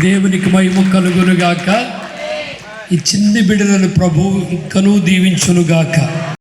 దేవునికి మహిమ కలుగునుగాక. ఈ చిన్ని బిడ్డలను ప్రభు ఇంకనూ దీవించునుగాక.